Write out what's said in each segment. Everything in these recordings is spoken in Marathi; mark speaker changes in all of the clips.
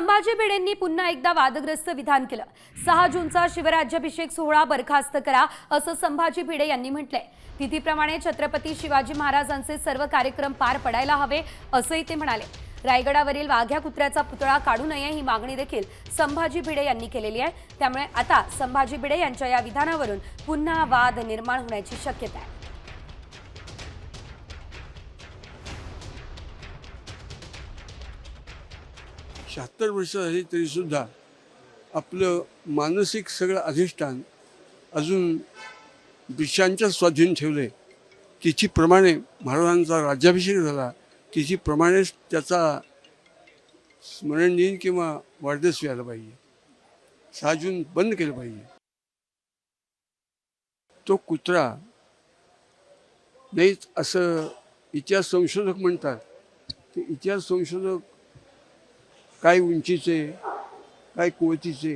Speaker 1: संभाजी भिडेंनी पुन्हा एकदा वादग्रस्त विधान केलं. सहा जूनचा शिवराज्याभिषेक सोहळा बरखास्त करा असं संभाजी भिडे यांनी म्हटलंय. तिथीप्रमाणे छत्रपती शिवाजी महाराजांचे सर्व कार्यक्रम पार पडायला हवे असंही ते म्हणाले. रायगडावरील वाघ्या कुत्र्याचा पुतळा काढू नये ही मागणी देखील संभाजी भिडे यांनी केलेली आहे. त्यामुळे आता संभाजी भिडे यांच्या या विधानावरून पुन्हा वाद निर्माण होण्याची शक्यता आहे.
Speaker 2: शहात्तर वर्ष झाली तरीसुद्धा आपलं मानसिक सगळं अधिष्ठान अजून ब्रिटिशांच्या स्वाधीन ठेवले तिथीप्रमाणे महाराजांचा राज्याभिषेक झाला. तिथीप्रमाणेच त्याचा स्मरण दिन किंवा वाढदिवस यायला पाहिजे. सहा जून बंद केलं पाहिजे. तो कुत्रा नाहीच असं इतिहास संशोधक म्हणतात. ते इतिहास संशोधक काय उंचीचे काय कुवतीचे.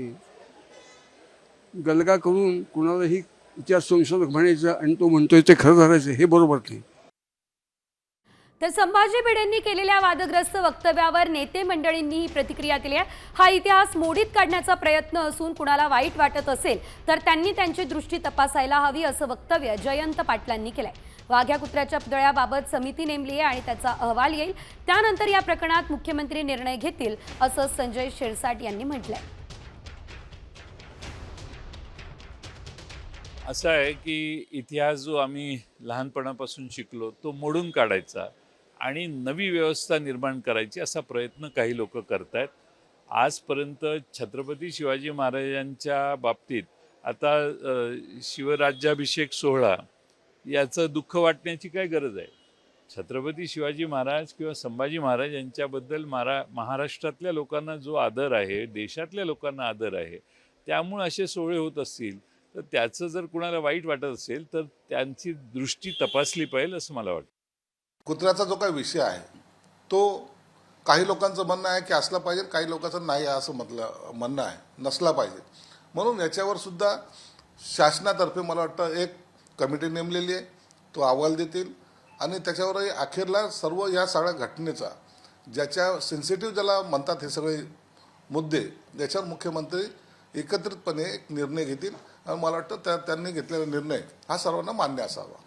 Speaker 2: गलगा करून कुणालाही इतिहास संशोधक म्हणायचं आणि तो म्हणतोय ते खरं धरायचं हे बरोबर नाही.
Speaker 1: तर संभाजी भिडेंनी केलेल्या वादग्रस्त वक्तव्यावर नेते मंडळींनीही प्रतिक्रिया दिली आहे. हा इतिहास मोडीत काढण्याचा प्रयत्न असून कुणाला वाईट वाटत असेल तर त्यांनी त्यांची दृष्टी तपासायला हवी असं वक्तव्य जयंत पाटलांनी केलंय. वाघ्या कुत्र्याच्या पुतळ्याबाबत समिती नेमली आहे आणि त्याचा अहवाल येईल. त्यानंतर या प्रकरणात मुख्यमंत्री निर्णय घेतील असं संजय शिरसाट यांनी म्हटलंय.
Speaker 3: असं आहे की इतिहास जो आम्ही लहानपणापासून शिकलो तो मोडून काढायचा. आणि नवी व्यवस्था निर्माण करायची असा प्रयत्न काही लोक करत आहेत आजपर्यंत छत्रपती शिवाजी महाराजांच्या बाबतीत आता शिवराज्याभिषेक सोहळा याचं दुःख वाटण्याची काय गरज आहे? छत्रपती शिवाजी महाराज किंवा संभाजी महाराज यांच्याबद्दल महारा महाराष्ट्रातल्या लोकांना जो आदर आहे देशातल्या लोकांना आदर आहे त्यामुळे असे सोहळे होत असतील तर त्याचं जर कुणाला वाईट वाटत असेल तर त्यांची दृष्टी तपासली पाहिजे असं मला वाटतं.
Speaker 4: कुत्र्याचा जो काही विषय आहे तो काही लोकांचं म्हणणं आहे की असला पाहिजे काही लोकांचं नाही आहे असं म्हटलं म्हणणं आहे नसला पाहिजे. म्हणून याच्यावर सुद्धा शासनातर्फे मला वाटतं एक कमिटी नेमलेली आहे तो अहवाल देतील. आणि त्याच्यावरही अखेरला सर्व या सगळ्या घटनेचा ज्याच्या सेन्सिटिव्ह ज्याला म्हणतात हे सगळे मुद्दे याच्यावर मुख्यमंत्री एकत्रितपणे एक निर्णय घेतील. आणि मला वाटतं त्या त्यांनी घेतलेला निर्णय हा सर्वांना मान्य असावा.